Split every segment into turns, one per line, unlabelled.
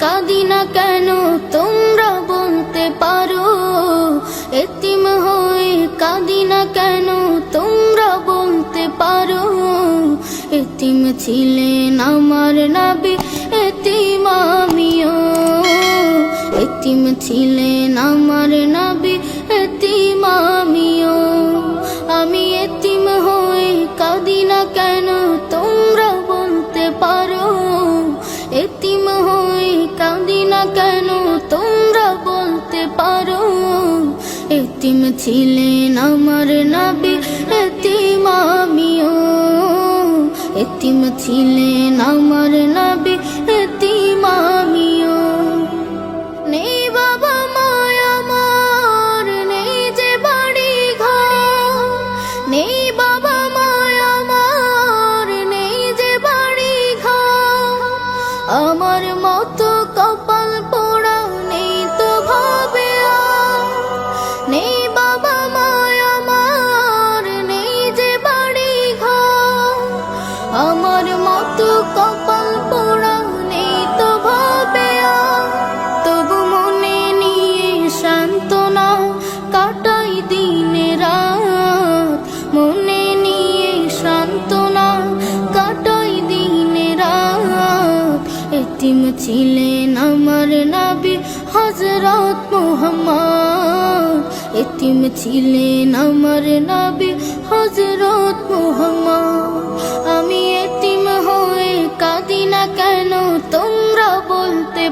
কাঁদি না কেন তোমরা বলতে পারো? এতিম হয়ে কাঁদি না কেন তোমরা বলতে পারো? এতিম ছিলেন আমার নাবি, এতিম আমিও। এতিম ছিলেন আমার নাবি, এতিম আমিও। এতিম ছিলেন আমার নাবি, এতিম আমিও। এতিম ছিলেন আমার নাবি, এতিম আমিও। নেই বাবা নেই যে বাড়ি নেই বাবা নেই যে বাড়ি আমার মতো কপাল পোড়া নেই তো তবু মনে নিয়ে সান্ত্বনা কাটাই দিনে রাত। মনে নিয়ে সান্ত্বনা কাটাই দিনে রাত। এতিম ছিলেন আমার নাবি হজরত মোহাম্মদ। এতিম ছিলেন আমার নাবি হজরত মোহাম্মদ।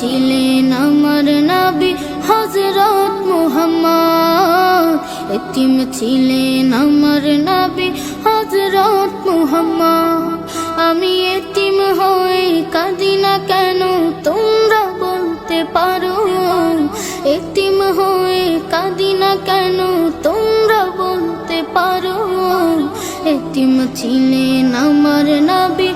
ছিলেন আমার নাবি হজরত মুহাম্মদ। এতিম ছিলেন আমার নাবি হজরত মুহাম্মদ। আমি এতিম হয়ে কাঁদি না কেন তোমরা বলতে পারো? এতিম হয়ে কাঁদি না কেন তোমরা বলতে পারো? এতিম ছিলেন আমার নাবি